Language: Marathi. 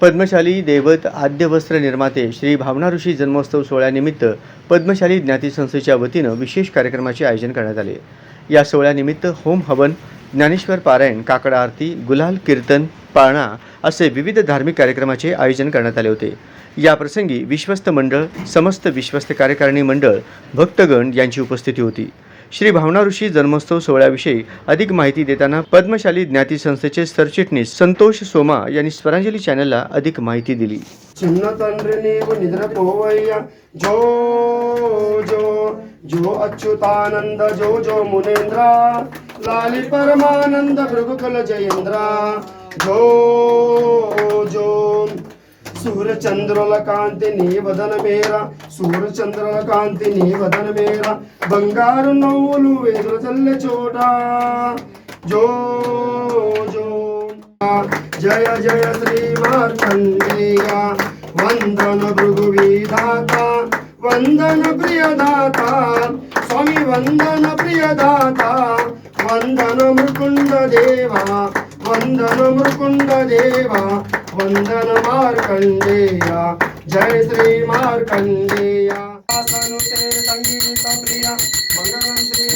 पद्मशाली दैवत आद्य वस्त्र निर्माते श्री भावना ऋषी जन्मोत्सव सोहळ्यानिमित्त पद्मशाली ज्ञाती संस्थेच्या वतीनं विशेष कार्यक्रमाचे आयोजन करण्यात आले. या सोहळ्यानिमित्त होम हवन ज्ञानेश्वर पारायण काकड आरती गुलाल कीर्तन पाळणा असे विविध धार्मिक कार्यक्रमाचे आयोजन करण्यात आले होते. याप्रसंगी विश्वस्त मंडळ समस्त विश्वस्त कार्यकारिणी मंडळ भक्तगण यांची उपस्थिती होती. श्री भावना ऋषी जन्मोत्सव सोहळ्याविषयी अधिक माहिती देताना पद्मशाली ज्ञाती संस्थेचे सरचिटणीस संतोष सोमा यांनी स्वरांजली चॅनलला अधिक माहिती दिली. जो जो जो अच्युतानंद जो जो मुनेंद्रा लाली परमानंद जयेंद्रा లాలి జో సూర్యచంద్రుల కాంతి నీ వదన మేర సూర్యచంద్రుల కాంతి నీ వదన మేర బంగారు నవ్వులు వేదుల చల్ల చోట. జో జో జయ జయ శ్రీ మార్కండేయ వందన భృగు వందన ప్రియదాత. స్వామి వందన ప్రియదాత. వందన మృకుండ దేవా. వందన మృకుండ దేవా వందన మార్కండేయ జయ శ్రీ మార్కండేయ సంగీత ప్రియ మంగళం శ్రీ